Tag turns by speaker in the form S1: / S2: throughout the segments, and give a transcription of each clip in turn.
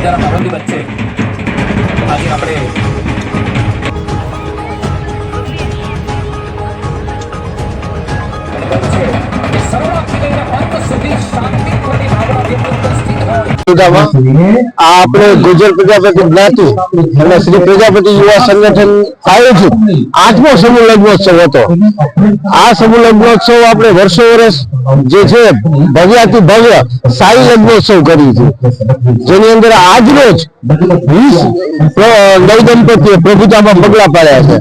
S1: મજાના પાબંદી વચ્ચે આજે આપણે સુધામાં આ આપણે ગુજર પ્રજાપતિ જ્ઞાતિ અને શ્રી પ્રજાપતિ યુવા સંગઠન આયોજિત આઠમો સમૂહ લગ્નોત્સવ હતો. આ સમૂહ લગ્નોત્સવ આપણે વર્ષો વર્ષ જે છે ભવ્યાથી ભવ્ય સારી લગ્નોત્સવ કરી છે. જેની અંદર આજ રોજ વીસ નવ દંપતીએ પ્રભુતામાં પગલા પાડ્યા છે.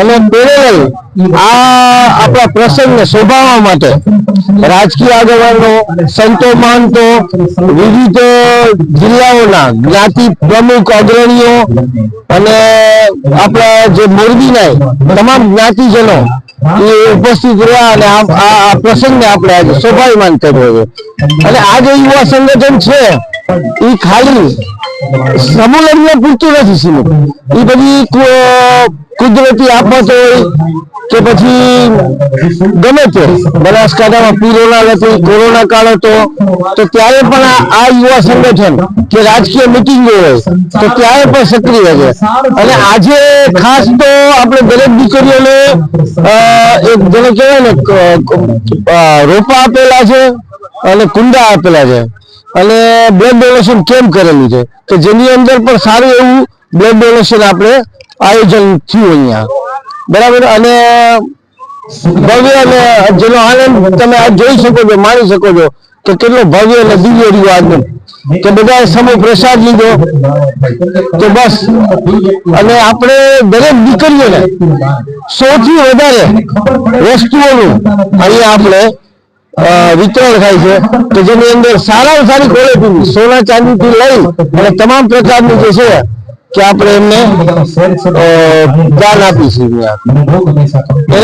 S1: અને પેરેલ આ આપણા પ્રસંગને શોભાવવા માટે રાજકીય આગેવાનો, સંતો મહંતો, વિવિધ જિલ્લાઓના જ્ઞાતિ પ્રમુખ અગ્રણીઓ અને આપણા જે મોરબીના તમામ જ્ઞાતિજનો એ ઉપસ્થિત રહ્યા અને આ- આ પ્રસંગને આપણે આજે શોભાયમાન કર્યો છે. અને આ જે યુવા સંગઠન છે, એ ખાલી સમૂહ પૂરતું નથી સીમિત. એ બધી કુદરતી આફત હોય કે પછી ગમે તે, બનાસકાંઠામાં પીરોના નથી કોરોના કાળ હતો તો ત્યારે પણ આ યુવા સંગઠન કે રાજકીય મિટિંગો હોય, તો ત્યારે પણ સક્રિય છે. અને આજે ખાસ તો આપણે દરેક દીકરીઓને એક જેને કહેવાય ને રોપા આપેલા છે અને કુંડા આપેલા છે. અને બ્લડ ડોનેશન કેમ કરેલું છે. કે જેની અંદર પણ સારું એવું બ્લડ ડોનેશન આપણે આયોજન થયું અહીંયા. બરાબર? અને ભવ્ય અને જેનો આનંદ તમે આ જોઈ શકો છો, માણી શકો છો કે કેટલો ભવ્ય અને દિવ્ય રહ્યો આજનો. કે બધા સમય પ્રસાદ લીધો, તો બસ. અને આપણે દરેક દીકરીઓને સૌથી વધારે વસ્તુઓનું અહીંયા આપણે વિતરણ થાય છે, કે જેની અંદર સારા સારી ક્વોલિટીની સોના ચાંદીથી લઈ અને તમામ પ્રકારની જે છે કે આપણે એમને દાન આપીશું. એના